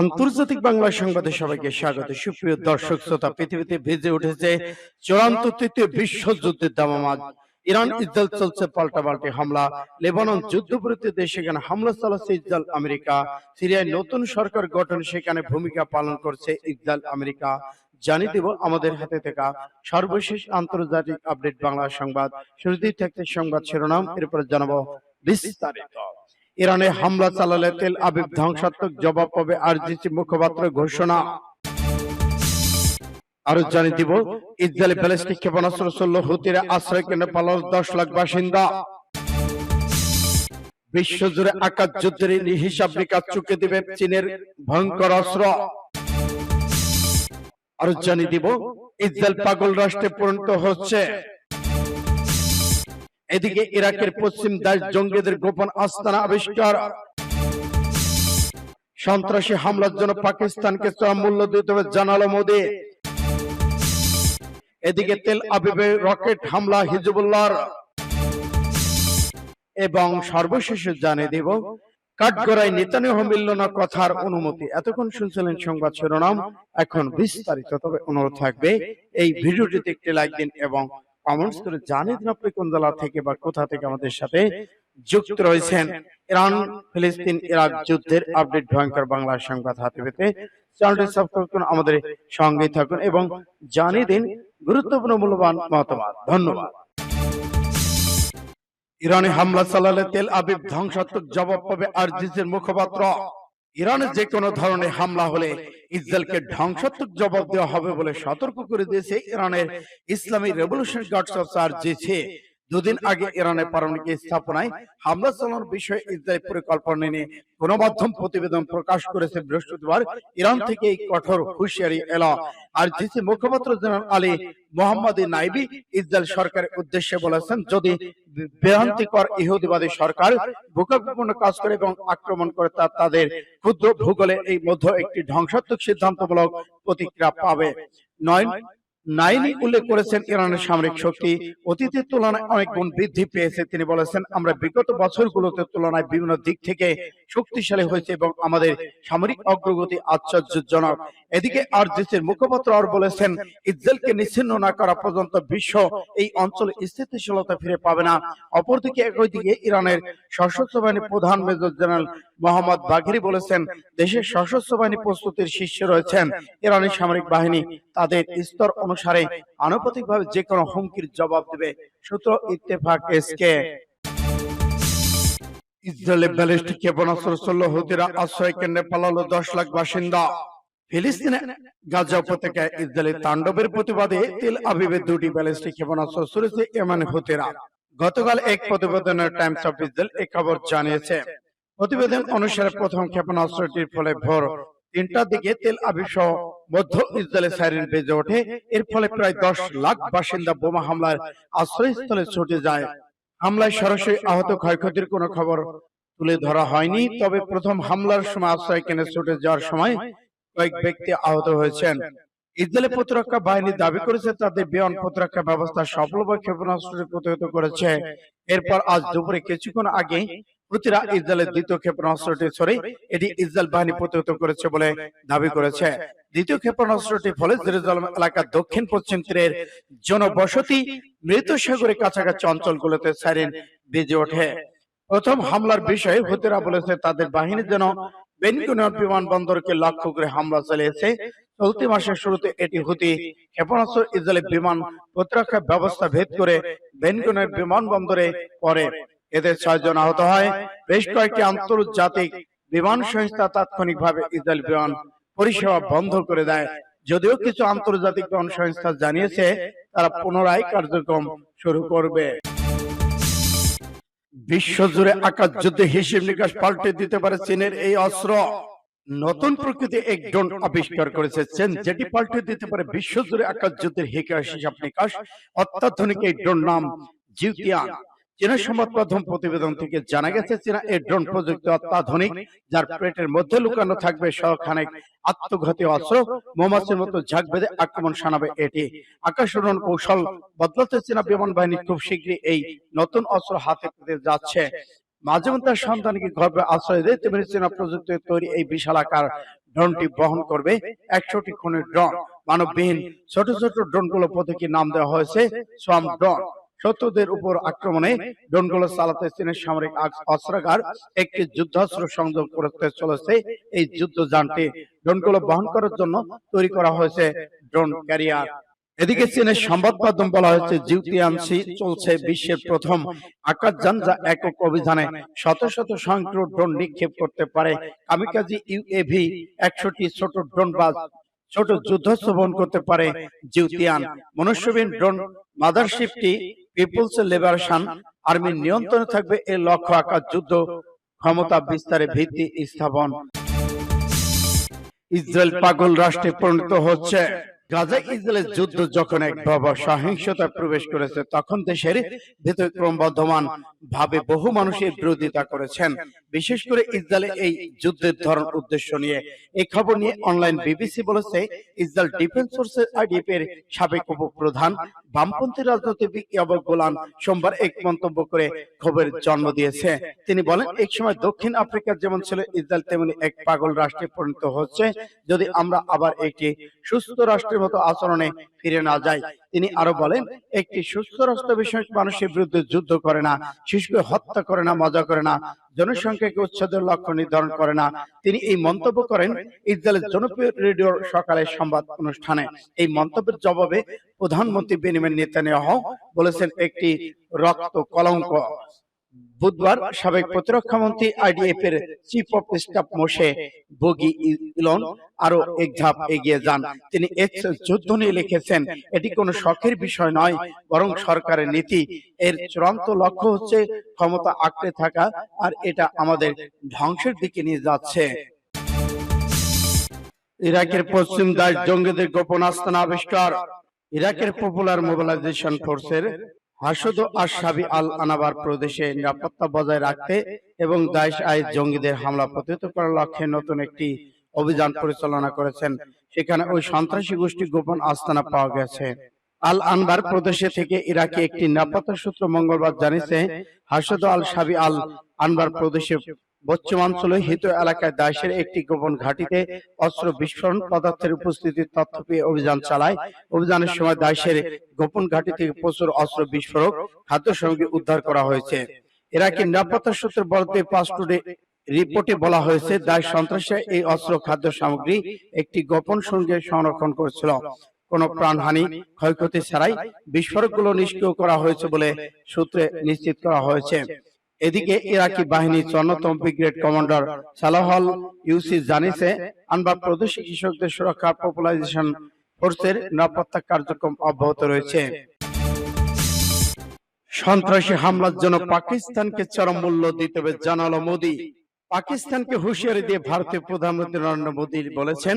আন্তর্জাতিক বাংলা সংবাদে সবাইকে স্বাগত। সুপ্রিয় দর্শক শ্রোতা, পৃথিবীতে ভেজে উঠেছে চূড়ান্ত তৃতীয় বিশ্বযুদ্ধের দামামাজ ইরান, ইসরায়েল চলছে পাল্টাপাল্টি হামলা। লেবানন যুদ্ধবিরতিতে সেখানে হামলা চালাচ্ছে ইসরায়েল, আমেরিকা। সিরিয়ায় নতুন সরকার গঠন, সেখানে ভূমিকা পালন করছে ইসরায়েল, আমেরিকা। জানিয়ে দেব আমাদের হাতে থাকা সর্বশেষ আন্তর্জাতিক আপডেট বাংলা সংবাদ। শুরুতেই থাকছে সংবাদ শিরোনাম, এরপরে জানাব বিস্তারিত। ইরানে হামলা চালালে তেল আবিব ধ্বংসাত্মক জবাব পাবে আরজিসি মুখপাত্র ঘোষণা। আরও জানিয়ে দিব, ইসরায়েলি ব্যালিস্টিক ক্ষেপণাস্ত্র চলল হুতিরা আশ্রয় কেন্দ্রে পালাল দশ লাখ বাসিন্দা। বিশ্বজুড়ে আকাশ যুদ্ধের হিসাব নিকাশ চুকে দিবে চীনের ভয়ঙ্কর অস্ত্র। আরও জানিয়ে দিব, ইসরায়েল পাগল রাষ্ট্রে পরিণত হচ্ছে। এদিকে ইরাকের পশ্চিম দাস জঙ্গিদের গোপন আস্তানা আবিষ্কার। সন্ত্রাসী হামলার জন্য পাকিস্তানকে চরম মূল্য দিতে হবে জানালো মোদী। এদিকে তেল আবিবে রকেট হামলা হিজবুল্লাহর। এবং সর্বশেষে জানিয়ে দেব, কাঠগড়ায় নেতানিয়াহ মিলল না কথার অনুমতি। এতক্ষণ শুনছিলেন সংবাদ শিরোনাম, এখন বিস্তারিত তবে অনুরোধ থাকবে, এই ভিডিওটিতে একটি লাইক দিন এবং কমেন্টস করে জানিয়ে আপনি কোন জেলা থেকে বা কোথা থেকে আমাদের সাথে যুক্ত রয়েছেন। ইরান, ফিলিস্তিন, ইরাক যুদ্ধের আপডেট ভয়ঙ্কর সংবাদ হাতে পেতে চ্যানেলটি সাবস্ক্রাইব করুন, আমাদের সঙ্গে থাকুন এবং জানিয়ে দিন গুরুত্বপূর্ণ মূল্যবান মতামত। ধন্যবাদ। ইরানে হামলা চালালে তেল আবিব ধ্বংসাত্মক জবাব পাবে আরজিসির মুখপাত্র। ইরানে যে কোনো ধরনের হামলা হলে ইসরায়েলকে ধ্বংসাত্মক জবাব দেওয়া হবে বলে সতর্ক করে দিয়েছে ইরানের ইসলামী রেভলিউশন গার্ডস অফ আরজিসি দুদিন আগে ইরানের পারমাণবিক স্থাপনায় হামলা চালানোর বিষয়ে ইসরায়েল পরিকল্পনা নিয়ে গণমাধ্যম প্রতিবেদন প্রকাশ করেছে বৃহস্পতিবার ইরান থেকে এই কঠোর হুঁশিয়ারি এলো। আর জিসি মুখপাত্র general Ali Mohammad Naeini Israel সরকারের উদ্দেশ্যে বলেছেন যদি বিভ্রান্তিকর ইহুদিবাদী সরকার ভূকম্পূর্ণ কাজ করে এবং আক্রমণ করে তা তাদের ক্ষুদ্র ভূগোলে এই মধ্য একটি ধ্বংসাত্মক সিদ্ধান্তমূলক প্রতিক্রিয়া পাবে। নয় নাইনি উল্লেখ করেছেন ইরানের সামরিক শক্তি। অতীতের তুলনায় অনেক গুণ বৃদ্ধি পেয়েছে তিনি বলেছেন আমরা বিগত বছরগুলোতে তুলনায় বিভিন্ন দিক থেকে শক্তিশালী হয়েছে এবং আমাদের সামরিক অগ্রগতি আশ্চর্যজনক। এদিকে আরজিসির মুখপাত্র আর বলেছেন ইসরায়েলকে নিচ্ছিন্ন না করা পর্যন্ত বিশ্ব এই অঞ্চলে স্থিতিশীলতা ফিরে পাবে না। অপরদিকে একই দিকে ইরানের সশস্ত্র বাহিনীর প্রধান মেজর জেনারেল মোহাম্মদ বাঘেরি বলেছেন দেশের সশস্ত্র বাহিনী প্রস্তুতির শীর্ষে রয়েছেন ইরানের সামরিক বাহিনী। তাদের স্তর অনুসারে আনুপাতিকভাবে যে কোনো হুমকির জবাব দেবে। সূত্র ইত্তেফাক এসকে। ইসরায়েলের ব্যালিস্টিক ক্ষেপণাস্ত্র চলল হুতিরা আশ্রয় কেন্দ্রে পালালো দশ লাখ বাসিন্দা। ফিলিস্তিনে গাজা উপত্যকায় ইসরায়েলের তাণ্ডবের প্রতিবাদে তেল আবিবের দুটি ব্যালিস্টিক ক্ষেপণাস্ত্র ছুড়েছে এমন হুতিরা। গতকাল এক প্রতিবেদনের টাইমস অফ ইসরায়েল এই খবর জানিয়েছে। প্রতিবেদন অনুসারে প্রথম ক্ষেপণাস্ত্রটির ফলে ভোর তিনটার দিকে তেল আবিব সহ মধ্য ইসরায়েলের সাইরেন বেজে ওঠে। এর ফলে প্রায় দশ লাখ বাসিন্দা বোমা হামলার আশ্রয়স্থলে ছুটে যায়। হামলায় সরাসরি আহত ক্ষয়ক্ষতির কোনো খবর তুলে ধরা হয়নি, তবে প্রথম হামলার সময় আশ্রয় কেন্দ্রে ছুটে যাওয়ার সময় কয়েক ব্যক্তি আহত হয়েছেন। ইসরায়েলের প্রতিরক্ষা বাহিনী দাবি করেছে, তাদের বিমান প্রতিরক্ষা ব্যবস্থা সফলভাবে ক্ষেপণাস্ত্রটি প্রতিহত করেছে। এরপর আজ দুপুরে কিছুক্ষণ আগে হুতিরা ইসরায়েলের দ্বিতীয় ক্ষেপণাস্ত্রটি ছড়ে এটি ইসরায়েল বাহিনী প্রতিহত করেছে বলে দাবি করেছে। দ্বিতীয় ক্ষেপণাস্ত্রটির ফলে জেরুজালেম এলাকার দক্ষিণ পশ্চিম তীরের জনবসতি মৃত সাগরের কাছাকাছি অঞ্চলগুলোতে সাইরেন বেজে ওঠে। প্রথম হামলার বিষয়ে হুতিরা বলেছে তাদের বাহিনী যেন বেনগুনিয়র বিমানবন্দরকে লক্ষ্য করে হামলা চালিয়েছে। চলতি মাসের শুরুতে এটি হুতি ক্ষেপণাস্ত্র ইসরায়েলের বিমান প্রতিরক্ষা ব্যবস্থা ভেদ করে বেনগুনের বিমানবন্দরে পড়ে। এতে ছয়জন আহত হয়। বেশ কয়েকটি আন্তর্জাতিক বিমান সংস্থা তাৎক্ষণিকভাবে ইসরায়েল বিমান পরিষেবা বন্ধ করে দেয়। যদিও কিছু আন্তর্জাতিক বিমান সংস্থা জানিয়েছে তারা পুনরায় কার্যক্রম শুরু করবে। বিশ্বজুড়ে আকাশ যুদ্ধে হিসেব নিকাশ পাল্টে দিতে পারে চীনের এই অস্ত্র। নতুন প্রকৃতি এক ড্রোন আবিষ্কার করেছে চীন যেটি পাল্টে দিতে পারে বিশ্বজুড়ে আকাশ যুদ্ধের হিকাশ হিসাব নিকাশ। অত্যাধুনিক এই ড্রোন নাম জিউতিয়ান। চীনের সংবাদ মাধ্যম প্রতিবেদন থেকে জানা গেছে চীনা এই ড্রোন প্রযুক্তি অত্যাধুনিক যার পেটের মধ্যে লুকানো থাকবে সখানেক আত্মঘাতী অস্ত্র মৌমাছির মতো ঝাঁক বেঁধে আক্রমণ শানাবে এটি। আকাশ কৌশল বদলাতে চীনা বিমান বাহিনী খুব শীঘ্রই এই নতুন অস্ত্র হাতে পেতে যাচ্ছে। মাঝে মধ্যে তার সন্তানকে গর্ভে আশ্রয় দেয় তেমনি চীনা প্রযুক্তির তৈরি এই বিশাল আকার ড্রোনটি বহন করবে একশোটি খুনের ড্রোন মানববিহীন ছোট ছোট ড্রোনগুলো প্রতীকী নাম দেওয়া হয়েছে সোয়াম ড্রোন শত্রুদের উপর আক্রমণে ড্রোনগুলো চালাতে চীনের সামরিক অস্ত্রাগার একটি যুদ্ধাস্ত্র সংযোগ করতে চলেছে। এই যুদ্ধযানটি ড্রোনগুলো বহন করার জন্য তৈরি করা হয়েছে ড্রোন ক্যারিয়ার। এদিকে চীনের সংবাদ মাধ্যম বলা হয়েছে জিউতিয়ানসি চলছে বিশ্বের প্রথম আকাশযান যা একক অভিযানে শত শত সংখ্যক ড্রোন নিক্ষেপ করতে পারে। কামিকাজি ইউএভি একশোটি ছোট ড্রোন বা ছোট যুদ্ধ বহন করতে পারে জিউতিয়ান। মনুষ্যবিন ড্রোন মাদারশিপটি পিপলস লিবারেশন আর্মির নিয়ন্ত্রণে থাকবে। এ লক্ষ্য আকাশ যুদ্ধ ক্ষমতা বিস্তারে ভিত্তি স্থাপন। ইসরায়েল পাগল রাষ্ট্রে পরিণত হচ্ছে। গাজা ইসরায়েলের যুদ্ধ যখন এক ভয়াবহ সহিংসতা প্রবেশ করেছে তখন দেশের ভেতর ক্রমবর্ধমান ভাবে বহু মানুষের বিরোধিতা করেছেন। বিশেষ করে ইসরায়েলের এই যুদ্ধের ধরন উদ্দেশ্য নিয়ে এই খবর নিয়ে অনলাইন বিবিসি বলেছে ইসরায়েল ডিফেন্স ফোর্সের আইডিএফ এর সাবেক উপপ্রধান বামপন্থী রাজনীতিবিদ ইয়াবর গোলান সোমবার এক মন্তব্য করে খবরের জন্ম দিয়েছে। তিনি বলেন এক সময় দক্ষিণ আফ্রিকার যেমন ছিল ইসরায়েল তেমনি এক পাগল রাষ্ট্রে পরিণত হচ্ছে। যদি আমরা আবার একটি সুস্থ রাষ্ট্রের মতো আচরণে ফিরে না যাই তিনি আরও বলেন, একটি সুস্থ রাষ্ট্র বিষয়ক মানুষের বিরুদ্ধে যুদ্ধ করে না, শিশুকে হত্যা করে না, মজা করে না, জনসংখ্যাকে উচ্ছেদের লক্ষ্য নির্ধারণ করে না। তিনি এই মন্তব্য করেন ইসরায়েলের জনপ্রিয় রেডিওর সকালে সংবাদ অনুষ্ঠানে। এই মন্তব্যের জবাবে প্রধানমন্ত্রী বেনিমিন নেতানিয়াহু বলেছেন, একটি রক্ত কলঙ্ক। বুধবার সাবেক প্রতিরক্ষা মন্ত্রী আইডিএফ এর chief of staff Moshe Bogie Ya'alon আরও এক ধাপ এগিয়ে যান। তিনি এক্স যুদ্ধ নিয়ে লিখেছেন, এটি কোনো শখের বিষয় নয়, বরং সরকারের নীতি। এর চূড়ান্ত লক্ষ্য হচ্ছে ক্ষমতা আঁকড়ে থাকা, আর এটা আমাদের ধ্বংসের দিকে নিয়ে যাচ্ছে। ইরাকের পশ্চিম দাস জঙ্গিদের গোপন আস্তানা আবিষ্কার। ইরাকের পপুলার মোবিলাইজেশন ফোর্সের হাসদ আশাবি আল আনাবার প্রদেশে নিরাপত্তা বজায় রাখতে এবং দায়েশ জঙ্গিদের হামলা প্রতিহত করার লক্ষ্যে নতুন একটি অভিযান পরিচালনা করেছেন। সেখানে ওই সন্ত্রাসী গোষ্ঠী গোপন আস্তানা পাওয়া গেছে। আল আনবার প্রদেশে থেকে ইরাকে একটি নিরাপত্তা সূত্র মঙ্গলবার জানিয়েছে হাসদ আল সাবি আল আনবার প্রদেশে পশ্চিমাঞ্চলে হিত এলাকায় একটি গোপন ঘাঁটিতে অস্ত্র বিস্ফোরণ পদার্থের উপস্থিতির তথ্য পেয়ে অভিযান চালায়। অভিযানের সময় গোপন ঘাঁটি থেকে প্রচুর অস্ত্র বিস্ফোরক খাদ্য সামগ্রী উদ্ধার করা হয়েছে। ইরাকি নিরাপত্তা সূত্রের বলতে পাঁচ টুডে রিপোর্টে বলা হয়েছে দায় সন্ত্রাসী এই অস্ত্র খাদ্য সামগ্রী একটি গোপন সঙ্গে সংরক্ষণ করেছিল। কোনো প্রাণহানি ক্ষয়ক্ষতি ছাড়াই বিস্ফোরকগুলো নিষ্ক্রিয় করা হয়েছে বলে সূত্রে নিশ্চিত করা হয়েছে। এদিকে ইরাকি বাহিনীর অন্যতম ব্রিগেড কমান্ডার সালাহল ইউসি জানিয়েছে আনবার প্রদেশি কৃষকদের সুরক্ষা পপুলাইজেশন ফোর্সের নিরাপত্তা কার্যক্রম অব্যাহত রয়েছে। সন্ত্রাসী হামলার জন্য পাকিস্তানকে চরম মূল্য দিতে হবে জানালো মোদী। পাকিস্তানকে হুঁশিয়ারি দিয়ে ভারতের প্রধানমন্ত্রী নরেন্দ্র মোদী বলেছেন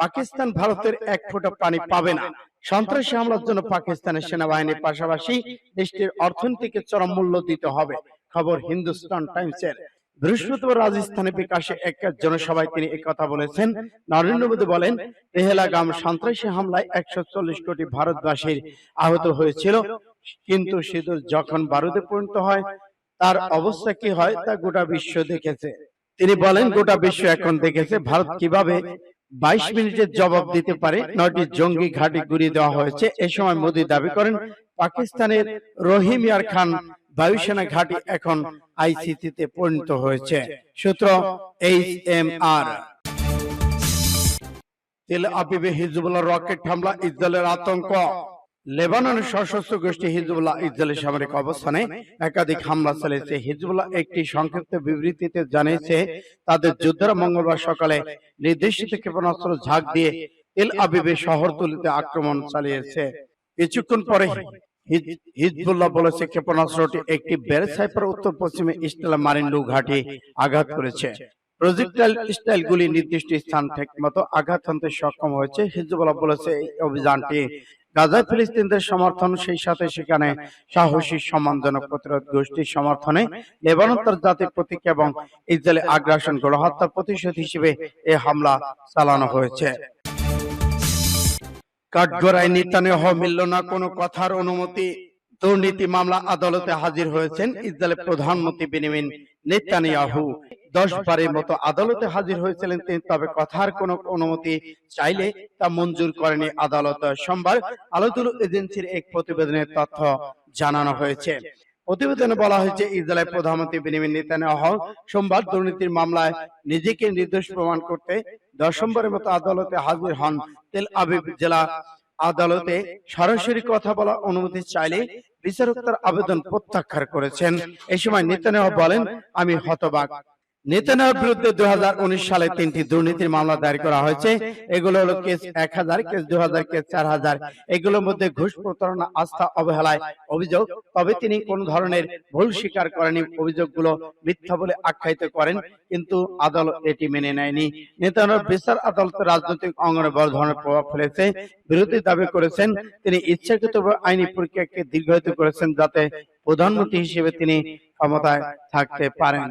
পাকিস্তান ভারতের এক ফোঁটা পানি পাবে না। সন্ত্রাসী হামলার জন্য পাকিস্তানের সেনাবাহিনীর পাশাপাশি দেশটির অর্থনীতিকে চরম মূল্য দিতে হবে। খবর হিন্দুস্তান টাইমসের বৃহস্পতিবার রাজস্থানে বিকাশে এক জনসভায় তিনি কথা বলেছেন। নরেন্দ্র মোদী বলেন পেহেলাগাম সন্ত্রাসী হামলায় একশো চল্লিশ কোটি ভারতবাসীর আহত হয়েছিল। কিন্তু সিঁদুর যখন বারুদে পরিণত হয় তার অবস্থা কি হয় তা গোটা বিশ্ব দেখেছে। তিনি বলেন গোটা বিশ্ব এখন দেখেছে ভারত কীভাবে বাইশ মিনিটের জবাব দিতে পারে নয়টি জঙ্গি ঘাঁটি গুড়িয়ে দেওয়া হয়েছে এ সময় মোদী দাবি করেন পাকিস্তানের রহিম ইয়ার খান বায়ুসেনা ঘাঁটি এখন আইসিসিতে পরিণত হয়েছে। সূত্র এইচ এম আর। তেল আবিবে হিজবুল্লাহ রকেট হামলা ইসরায়েলের আতঙ্ক। লেবাননের সশস্ত্র গোষ্ঠী হিজবুল্লাহ ইসরায়েলের সামরিক অবস্থানে একাধিক হামলা চালিয়েছে। হিজবুল্লাহ একটি সংক্ষিপ্ত বিবৃতিতে জানিয়েছে তাদের যোদ্ধারা মঙ্গলবার সকালে নির্দেশিত ক্ষেপণাস্ত্র ঝাঁক দিয়ে তেল আবিবে শহরতলিতে আক্রমণ চালিয়েছে। কিছুক্ষণ পরে হিজবুল্লাহ বলেছে, ক্ষেপণাস্ত্রটি একটি বেরসাইপার উত্তর পশ্চিমে ইস্টালা মারিন লু ঘাটে আঘাত করেছে। প্রজেক্টাইল স্টাইল গুলি নির্দিষ্ট স্থান ঠিক মতো আঘাত হানতে সক্ষম হয়েছে। হিজবুল্লাহ বলেছে, এই অভিযানটি গাজায় ফিলিস্তিনদের সমর্থন, সেই সাথে সেখানে সাহসী সম্মানজনক প্রতিরোধ গোষ্ঠীর সমর্থনে লেবানন তার জাতির প্রতীক এবং ইসরায়েলে আগ্রাসন, গণহত্যার প্রতিশোধ হিসেবে এই হামলা চালানো হয়েছে। কাঠগড়ায় নেতানিয়াহ মিলল না, কোনো কথার অনুমতি। দুর্নীতি মামলা আদালতে হাজির হয়েছেন ইসরায়েলের প্রধানমন্ত্রী বেনিমিন নেতানিয়াহু। দশ বারের মতো আদালতে হাজির হয়েছিলেন তিনি, তবে কথার কোনো অনুমতি চাইলে তা মঞ্জুর করেনি আদালত। সোমবার আলোতুল এজেন্সির এক প্রতিবেদনের তথ্য জানানো হয়েছে। প্রতিবেদনে বলা হয়েছে, ইসরায়েলের প্রধানমন্ত্রী বেনিয়ামিন নেতানিয়াহু সোমবার দুর্নীতির মামলায় নিজেকে নির্দোষ প্রমাণ করতে দশম্বরের মতো আদালতে হাজির হন। তেল আবিব জেলা আদালতে সরাসরি কথা বলার অনুমতি চাইলে বিচারক তার আবেদন প্রত্যাখ্যান করেছেন। এই সময় নেতানিয়াহু বলেন, আমি হতবাক। নেতানিয়াহুর বিরুদ্ধে দুই হাজার উনিশ সালে তিনটি দুর্নীতির মামলা দায়ের করা হয়েছে। এগুলো হলো কেস এক হাজার, কেস দু হাজার, কেস চার হাজার। এগুলোর মধ্যে ঘুষ প্রতারণা, আস্থা, অবহেলায় অভিযোগ। তবে তিনি কোন ধরনের ভুল স্বীকার করেনি অভিযোগগুলো মিথ্যা বলে আখ্যায়িত করেন, কিন্তু আদালত এটি মেনে নেয়নি। নেতানিয়াহুর বিচার আদালত রাজনৈতিক অঙ্গনে বড় ধরনের প্রভাব ফেলেছে। বিরোধী দাবি করেছেন, তিনি ইচ্ছাকৃতভাবে আইনি প্রক্রিয়াকে দীর্ঘায়িত করেছেন যাতে প্রধানমন্ত্রী হিসেবে তিনি ক্ষমতায় থাকতে পারেন।